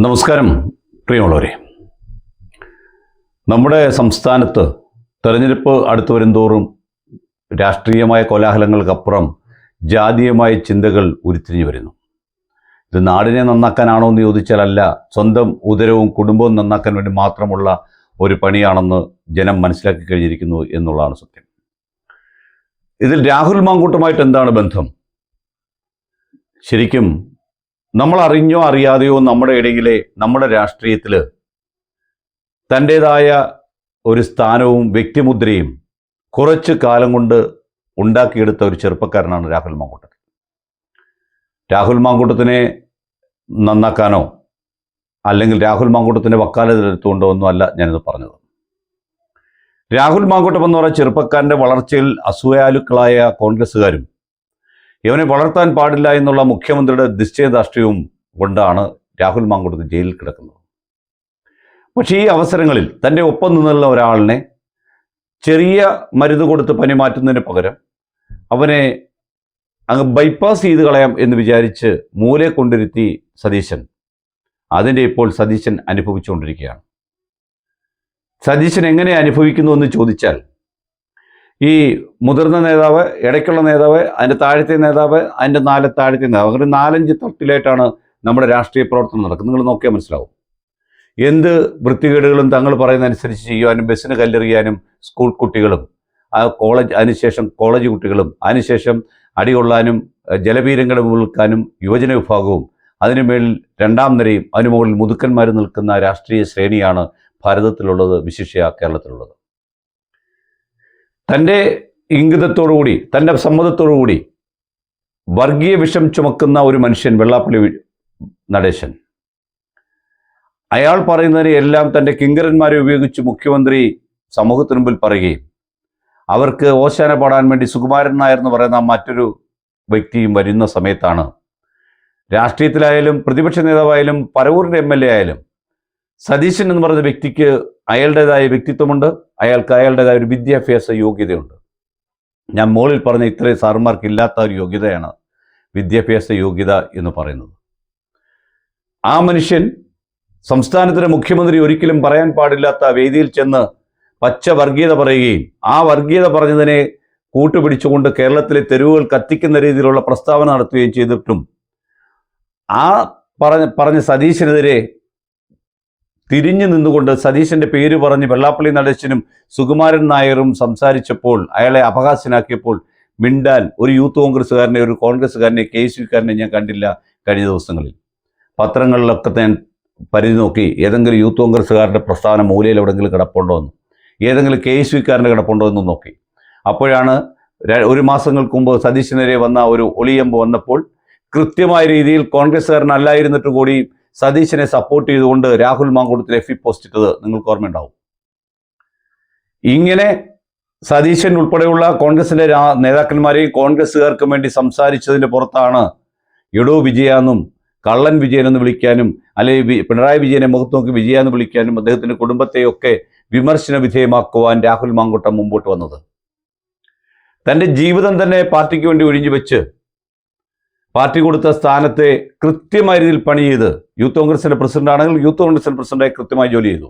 നമസ്കാരം പ്രിയമുള്ളവരെ. നമ്മുടെ സംസ്ഥാനത്ത് തെരഞ്ഞെടുപ്പ് അടുത്തു വരുംതോറും രാഷ്ട്രീയമായ കോലാഹലങ്ങൾക്കപ്പുറം ജാതീയമായ ചിന്തകൾ ഉരുത്തിരിഞ്ഞു വരുന്നു. ഇത് നാടിനെ നന്നാക്കാനാണോ എന്ന് ചോദിച്ചാലല്ല സ്വന്തം ഉദരവും കുടുംബവും നന്നാക്കാൻ വേണ്ടി മാത്രമുള്ള ഒരു പണിയാണെന്ന് ജനം മനസ്സിലാക്കി കഴിഞ്ഞിരിക്കുന്നു എന്നുള്ളതാണ് സത്യം. ഇതിൽ രാഹുൽ മാങ്കൂട്ടുമായിട്ട് എന്താണ് ബന്ധം? ശരിക്കും നമ്മൾ അറിഞ്ഞോ അറിയാതെയോ നമ്മുടെ ഇടയിലെ നമ്മുടെ രാഷ്ട്രീയത്തിൽ തന്റേതായ ഒരു സ്ഥാനവും വ്യക്തിമുദ്രയും കുറച്ച് കാലം കൊണ്ട് ഉണ്ടാക്കിയെടുത്ത ഒരു ചെറുപ്പക്കാരനാണ് രാഹുൽ മാങ്കൂട്ടൻ. രാഹുൽ മാങ്കൂട്ടത്തിനെ നന്നാക്കാനോ അല്ലെങ്കിൽ രാഹുൽ മാങ്കൂട്ടത്തിന്റെ വക്കാലത്തിലെടുത്തുകൊണ്ടോ ഒന്നും അല്ല ഞാനിത് പറഞ്ഞത്. രാഹുൽ മാങ്കൂട്ടം എന്ന് പറയുന്ന ചെറുപ്പക്കാരന്റെ വളർച്ചയിൽ അസൂയാലുക്കളായ കോൺഗ്രസ്സുകാരും ഇവനെ വളർത്താൻ പാടില്ല എന്നുള്ള മുഖ്യമന്ത്രിയുടെ നിശ്ചയദാർഷ്ട്യവും കൊണ്ടാണ് രാഹുൽ മാങ്കുടത്ത് ജയിലിൽ കിടക്കുന്നത്. പക്ഷേ ഈ അവസരങ്ങളിൽ തന്റെ ഒപ്പം നിന്നുള്ള ഒരാളിനെ ചെറിയ മരുന്ന് കൊടുത്ത് പനി മാറ്റുന്നതിന് പകരം അവനെ അങ്ങ് ബൈപ്പാസ് ചെയ്ത് കളയാം എന്ന് വിചാരിച്ച് മൂലെ കൊണ്ടിരുത്തി സതീശൻ. അതിന്റെ ഇപ്പോൾ സതീശൻ അനുഭവിച്ചുകൊണ്ടിരിക്കുകയാണ്. സതീശൻ എങ്ങനെ അനുഭവിക്കുന്നു എന്ന് ചോദിച്ചാൽ ഈ മുതിർന്ന നേതാവ് ഇടയ്ക്കുള്ള നേതാവ് അതിന്റെ താഴത്തെ നേതാവ് അതിന്റെ നാല് താഴത്തെ നേതാവ്. അങ്ങനെ നാലഞ്ച് തട്ടിലായിട്ടാണ് നമ്മുടെ രാഷ്ട്രീയ പ്രവർത്തനം നടക്കുന്നത്. നിങ്ങൾ നോക്കിയാൽ മനസ്സിലാവും. എന്ത് വൃത്തികേടുകളും തങ്ങൾ പറയുന്ന അനുസരിച്ച് ചെയ്യുവാനും ബസ്സിന് കല്ലെറിയാനും സ്കൂൾ കുട്ടികളും ആ കോളേജ് അതിനുശേഷം കോളേജ് കുട്ടികളും അതിനുശേഷം അടികൊള്ളാനും ജലവീരങ്ങളെ വിൽക്കാനും യുവജന വിഭാഗവും അതിനു മേളിൽ രണ്ടാം നിരയും അതിനു മുകളിൽ മുതുക്കന്മാർ നിൽക്കുന്ന രാഷ്ട്രീയ ശ്രേണിയാണ് ഭാരതത്തിലുള്ളത് വിശിഷ്യ കേരളത്തിലുള്ളത്. തന്റെ ഇംഗിതത്തോടുകൂടി തന്റെ സമ്മതത്തോടുകൂടി വർഗീയ വിഷം ചുമക്കുന്ന ഒരു മനുഷ്യൻ വെള്ളാപ്പള്ളി നടേശൻ. അയാൾ പറയുന്നതിനെ എല്ലാം തന്റെ കിങ്കരന്മാരെ ഉപയോഗിച്ച് മുഖ്യമന്ത്രി സമൂഹത്തിന് മുമ്പിൽ പറയുകയും അവർക്ക് ഓശാന പാടാൻ വേണ്ടി സുകുമാരൻ നായർ എന്ന് പറയുന്ന മറ്റൊരു വ്യക്തിയും വരുന്ന സമയത്താണ് രാഷ്ട്രീയത്തിലായാലും പ്രതിപക്ഷ നേതാവായാലും പരവൂരിന്റെ എം എൽ എ ആയാലും സതീശൻ എന്ന് പറയുന്ന വ്യക്തിക്ക് അയാളുടേതായ വ്യക്തിത്വമുണ്ട്. അയാൾക്ക് അയാളുടേതായ ഒരു വിദ്യാഭ്യാസ യോഗ്യതയുണ്ട്. ഞാൻ മുകളിൽ പറഞ്ഞ ഇത്രയും സാറുമാർക്ക് ഇല്ലാത്ത ഒരു യോഗ്യതയാണ് വിദ്യാഭ്യാസ യോഗ്യത എന്ന് പറയുന്നത്. ആ മനുഷ്യൻ സംസ്ഥാനത്തിന്റെ മുഖ്യമന്ത്രി ഒരിക്കലും പറയാൻ പാടില്ലാത്ത വേദിയിൽ ചെന്ന് പച്ച വർഗീയത പറയുകയും ആ വർഗീയത പറഞ്ഞതിനെ കൂട്ടുപിടിച്ചുകൊണ്ട് കേരളത്തിലെ തെരുവുകൾ കത്തിക്കുന്ന രീതിയിലുള്ള പ്രസ്താവന നടത്തുകയും ചെയ്തിട്ടും ആ പറഞ്ഞ പറഞ്ഞ സതീശനെതിരെ തിരിഞ്ഞു നിന്നുകൊണ്ട് സതീശന്റെ പേര് പറഞ്ഞ് വെള്ളാപ്പള്ളി നടേശനും സുകുമാരൻ നായരും സംസാരിച്ചപ്പോൾ അയാളെ അപഹാസ്യനാക്കിയപ്പോൾ മിണ്ടാൻ ഒരു യൂത്ത് കോൺഗ്രസ്സുകാരനെ ഒരു കോൺഗ്രസ്സുകാരനെ കെ എസ് ഞാൻ കണ്ടില്ല കഴിഞ്ഞ ദിവസങ്ങളിൽ. പത്രങ്ങളിലൊക്കെ ഞാൻ പരിധി നോക്കി ഏതെങ്കിലും യൂത്ത് കോൺഗ്രസ്സുകാരുടെ പ്രസ്ഥാന മൂലയിൽ എവിടെയെങ്കിലും കിടപ്പുണ്ടോ എന്ന് ഏതെങ്കിലും കെ എസ് യുക്കാരന്റെ കിടപ്പുണ്ടോ എന്ന് നോക്കി. അപ്പോഴാണ് ഒരു മാസങ്ങൾക്ക് മുമ്പ് സതീശനെതിരെ വന്ന ഒരു ഒളിയമ്പ് വന്നപ്പോൾ കൃത്യമായ രീതിയിൽ കോൺഗ്രസ്സുകാരനല്ലായിരുന്നിട്ട് കൂടി സതീശനെ സപ്പോർട്ട് ചെയ്തുകൊണ്ട് രാഹുൽ മാങ്കൂട്ടത്തിൽ എഫ് പോസ്റ്റ് ഇട്ടത് നിങ്ങൾക്ക് ഓർമ്മയുണ്ടാവും. ഇങ്ങനെ സതീശൻ ഉൾപ്പെടെയുള്ള കോൺഗ്രസിന്റെ നേതാക്കന്മാരെയും കോൺഗ്രസ്സുകാർക്കും വേണ്ടി സംസാരിച്ചതിന്റെ പുറത്താണ് എടോ വിജയ എന്നും കള്ളൻ വിജയൻ എന്ന് വിളിക്കാനും അല്ലെങ്കിൽ പിണറായി വിജയനെ മുഖത്ത് നോക്കി വിജയ എന്ന് വിളിക്കാനും അദ്ദേഹത്തിന്റെ കുടുംബത്തെയൊക്കെ വിമർശന വിധേയമാക്കുവാൻ രാഹുൽ മാങ്കൂട്ടം മുമ്പോട്ട് വന്നത്. തന്റെ ജീവിതം തന്നെ പാർട്ടിക്ക് വേണ്ടി ഒഴിഞ്ഞു വെച്ച് പാർട്ടി കൊടുത്ത സ്ഥാനത്തെ കൃത്യമായ രീതിയിൽ പണി ചെയ്ത് യൂത്ത് കോൺഗ്രസിന്റെ പ്രസിഡന്റ് ആണെങ്കിൽ യൂത്ത് കോൺഗ്രസിന്റെ പ്രസിഡന്റായി കൃത്യമായി ജോലി ചെയ്തു.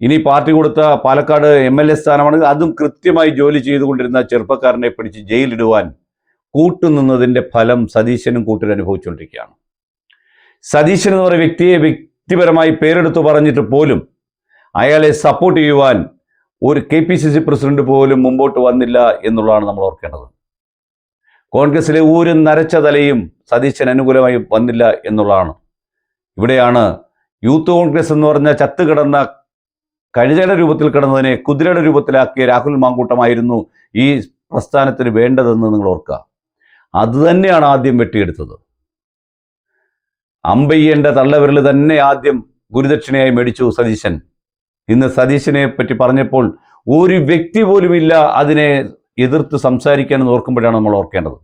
ഇനി പാർട്ടി കൊടുത്ത പാലക്കാട് എം എൽ എ സ്ഥാനമാണെങ്കിൽ അതും കൃത്യമായി ജോലി ചെയ്തുകൊണ്ടിരുന്ന ചെറുപ്പക്കാരനെ പിടിച്ച് ജയിലിടുവാൻ കൂട്ടുനിന്നതിന്റെ ഫലം സതീശനും കൂട്ടിൽ അനുഭവിച്ചുകൊണ്ടിരിക്കുകയാണ്. സതീശൻ എന്ന് പറയുന്ന വ്യക്തിയെ വ്യക്തിപരമായി പേരെടുത്തു പറഞ്ഞിട്ട് പോലും അയാളെ സപ്പോർട്ട് ചെയ്യുവാൻ ഒരു K P C C president പോലും മുമ്പോട്ട് വന്നില്ല എന്നുള്ളതാണ് നമ്മൾ ഓർക്കേണ്ടത്. കോൺഗ്രസിലെ ഊരും നരച്ച തലയും സതീശൻ അനുകൂലമായി വന്നില്ല എന്നുള്ളതാണ്. ഇവിടെയാണ് യൂത്ത് കോൺഗ്രസ് എന്ന് പറഞ്ഞ ചത്തുകിടന്ന കഴുതയുടെ രൂപത്തിൽ കിടന്നതിനെ കുതിരയുടെ രൂപത്തിലാക്കിയ രാഹുൽ മാങ്കൂട്ടമായിരുന്നു ഈ പ്രസ്ഥാനത്തിന് വേണ്ടതെന്ന് നിങ്ങൾ ഓർക്കുക. അതുതന്നെയാണ് ആദ്യം വെട്ടിയെടുത്തത്. അമ്പയ്യന്റെ തള്ളവിരൽ തന്നെ ആദ്യം ഗുരുദക്ഷിണയായി മേടിച്ചു സതീശൻ. ഇന്ന് സതീശനെ പറ്റി പറഞ്ഞപ്പോൾ ഒരു വ്യക്തി പോലുമില്ല അതിനെ എതിർത്ത് സംസാരിക്കാനെന്ന് ഓർക്കുമ്പോഴാണ് നമ്മൾ ഓർക്കേണ്ടത്.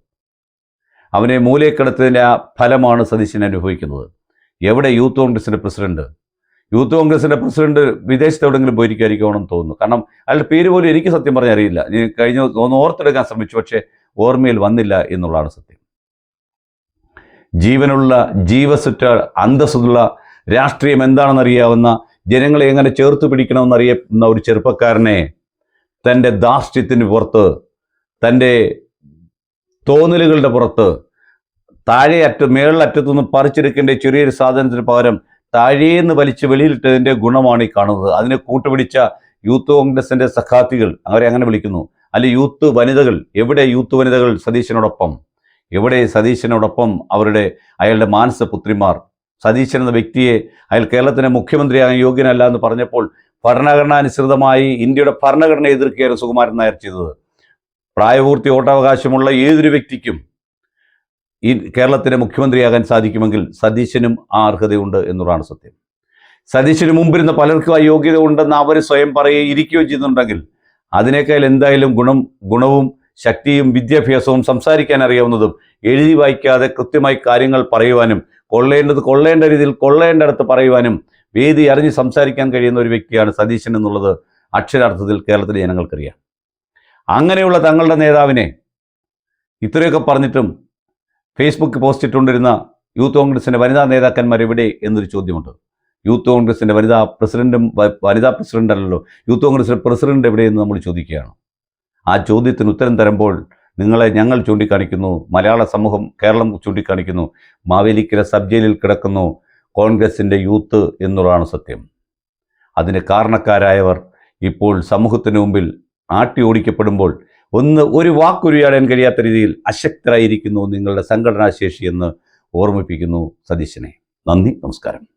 അവനെ മൂലക്കിടത്തതിന്റെ ആ ഫലമാണ് സതീശൻ അനുഭവിക്കുന്നത്. എവിടെ യൂത്ത് കോൺഗ്രസിന്റെ പ്രസിഡന്റ്? യൂത്ത് കോൺഗ്രസിന്റെ പ്രസിഡന്റ് വിദേശത്ത് എവിടെയെങ്കിലും പോയിരിക്കുമായിരിക്കുമെന്ന് തോന്നുന്നു. കാരണം അയാളുടെ പേര് പോലും എനിക്ക് സത്യം പറഞ്ഞാൽ അറിയില്ല. ഞാൻ കഴിഞ്ഞ ഒന്ന് ഓർത്തെടുക്കാൻ ശ്രമിച്ചു. പക്ഷേ ഓർമ്മയിൽ വന്നില്ല എന്നുള്ളതാണ് സത്യം. ജീവനുള്ള ജീവസുറ്റ അന്തസ്സുള്ള രാഷ്ട്രീയം എന്താണെന്നറിയാവുന്ന ജനങ്ങളെ എങ്ങനെ ചേർത്ത് പിടിക്കണമെന്നറിയുന്ന ഒരു ചെറുപ്പക്കാരനെ തന്റെ ധാർഷ്ട്യത്തിന് പുറത്ത് തന്റെ തോന്നലുകളുടെ പുറത്ത് താഴെ അറ്റ മേളിലറ്റത്തു നിന്ന് പറിച്ചെടുക്കേണ്ട ചെറിയൊരു സാധനത്തിന് പകരം താഴേന്ന് വലിച്ച് വെളിയിലിട്ടതിന്റെ ഗുണമാണ് ഈ കാണുന്നത്. അതിനെ കൂട്ടുപിടിച്ച യൂത്ത് കോൺഗ്രസിന്റെ സഖാത്തികൾ അവരെ അങ്ങനെ വിളിക്കുന്നു. അല്ലെ യൂത്ത് വനിതകൾ എവിടെ യൂത്ത് വനിതകൾ സതീശനോടൊപ്പം? എവിടെ സതീശനോടൊപ്പം അവരുടെ അയാളുടെ മാനസ പുത്രിമാർ സതീശൻ എന്ന വ്യക്തിയെ അയാൾ കേരളത്തിന്റെ മുഖ്യമന്ത്രിയാകാൻ യോഗ്യനല്ല എന്ന് പറഞ്ഞപ്പോൾ ഭരണഘടനാനുസൃതമായി ഇന്ത്യയുടെ ഭരണഘടന എതിർക്കുകയായിരുന്നു സുകുമാരൻ നായർ ചെയ്തത്. പ്രായപൂർത്തി വോട്ടവകാശമുള്ള ഏതൊരു വ്യക്തിക്കും ഈ കേരളത്തിന്റെ മുഖ്യമന്ത്രിയാകാൻ സാധിക്കുമെങ്കിൽ സതീശനും ആ അർഹതയുണ്ട് എന്നുള്ളതാണ് സത്യം. സതീശന് മുമ്പിരുന്ന പലർക്കും ആ യോഗ്യത ഉണ്ടെന്ന് അവർ സ്വയം പറയുകയും ഇരിക്കുകയും ചെയ്യുന്നുണ്ടെങ്കിൽ അതിനേക്കാൾ എന്തായാലും ഗുണം ഗുണവും ശക്തിയും വിദ്യാഭ്യാസവും സംസാരിക്കാൻ അറിയാവുന്നതും എഴുതി വായിക്കാതെ കൃത്യമായി കാര്യങ്ങൾ പറയുവാനും കൊള്ളേണ്ടത് കൊള്ളേണ്ട രീതിയിൽ കൊള്ളേണ്ടടുത്ത് പറയുവാനും വേദി അറിഞ്ഞ് സംസാരിക്കാൻ കഴിയുന്ന ഒരു വ്യക്തിയാണ് സതീശൻ എന്നുള്ളത് അക്ഷരാർത്ഥത്തിൽ കേരളത്തിലെ ജനങ്ങൾക്കറിയാം. അങ്ങനെയുള്ള തങ്ങളുടെ നേതാവിനെ ഇത്രയൊക്കെ പറഞ്ഞിട്ടും ഫേസ്ബുക്ക് പോസ്റ്റ് ഇട്ടുകൊണ്ടിരുന്ന യൂത്ത് കോൺഗ്രസിന്റെ വനിതാ നേതാക്കന്മാർ എവിടെ എന്നൊരു ചോദ്യമുണ്ട്. യൂത്ത് കോൺഗ്രസിന്റെ വനിതാ പ്രസിഡന്റും വനിതാ പ്രസിഡന്റ് അല്ലല്ലോ. യൂത്ത് കോൺഗ്രസിന്റെ പ്രസിഡന്റ് എവിടെയെന്ന് നമ്മൾ ചോദിക്കുകയാണ്. ആ ചോദ്യത്തിന് ഉത്തരം തരുമ്പോൾ നിങ്ങളെ ഞങ്ങൾ ചൂണ്ടിക്കാണിക്കുന്നു മലയാള സമൂഹം കേരളം ചൂണ്ടിക്കാണിക്കുന്നു മാവേലിക്കര സബ് ജയിലിൽ കിടക്കുന്നു കോൺഗ്രസിന്റെ യൂത്ത് എന്നുള്ളതാണ് സത്യം. അതിന് കാരണക്കാരായവർ ഇപ്പോൾ സമൂഹത്തിന് മുമ്പിൽ ആട്ടി ഓടിക്കപ്പെടുമ്പോൾ ഒന്ന് ഒരു വാക്കുരുയാടാൻ കഴിയാത്ത രീതിയിൽ അശക്തരായിരിക്കുന്നു നിങ്ങളുടെ സംഘടനാശേഷി എന്ന് ഓർമ്മിപ്പിക്കുന്നു സതീശനെ. നന്ദി നമസ്കാരം.